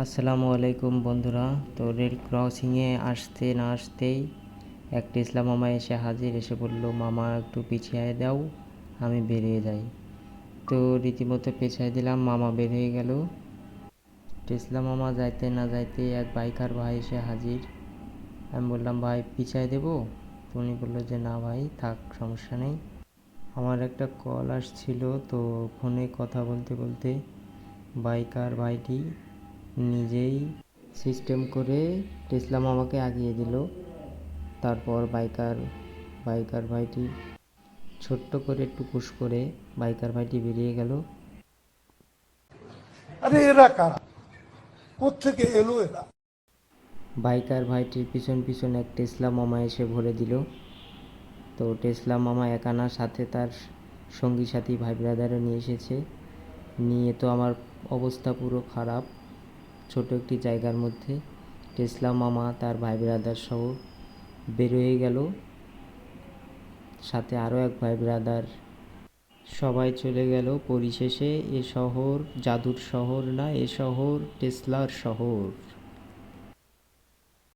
আসসালামু আলাইকুম বন্ধুরা। তো রেল ক্রসিংয়ে আসতে না আসতেই এক টেসলা মামা এসে হাজির, এসে বলল, মামা, একটু পিছিয়ে দাও, আমি বেরিয়ে যাই। তো রীতিমতো পেছাই দিলাম, মামা বের হয়ে গেল। টেসলা মামা যাইতে না যাইতে এক বাইকার ভাই এসে হাজির। আমি বললাম, ভাই পিছাই দেবো? তো উনি বলল যে, না ভাই, থাক, সমস্যা নেই। আমার একটা কল আসছিল, তো ফোনে কথা বলতে বলতে বাইকার ভাইটি নিজেই সিস্টেম করে টেসলা মামাকে আগিয়ে দিল। তারপর বাইকার বাইকার ভাইটি ছোট্ট করে টুকুস করে বাইকার ভাইটি বেরিয়ে গেল। আরে এরা কারা? কোথেকে এলো এরা? বাইকার ভাইটির পিছন পিছন এক টেসলা মামা এসে ভরে দিল। তো টেসলা মামা একানা সাথে তার সঙ্গী সাথী ভাই ব্রাদারও নিয়ে এসেছে। নিয়ে তো আমার অবস্থা পুরো খারাপ। ছোট একটি জায়গার মধ্যে টেসলা মামা, তার ভাই ব্রাদার সহ বেরোয়ে গেল। সাথে আরও এক ভাই ব্রাদার সবাই চলে গেল পরিশেষে। এ শহর জাদুর শহর না, এ শহর টেসলার শহর।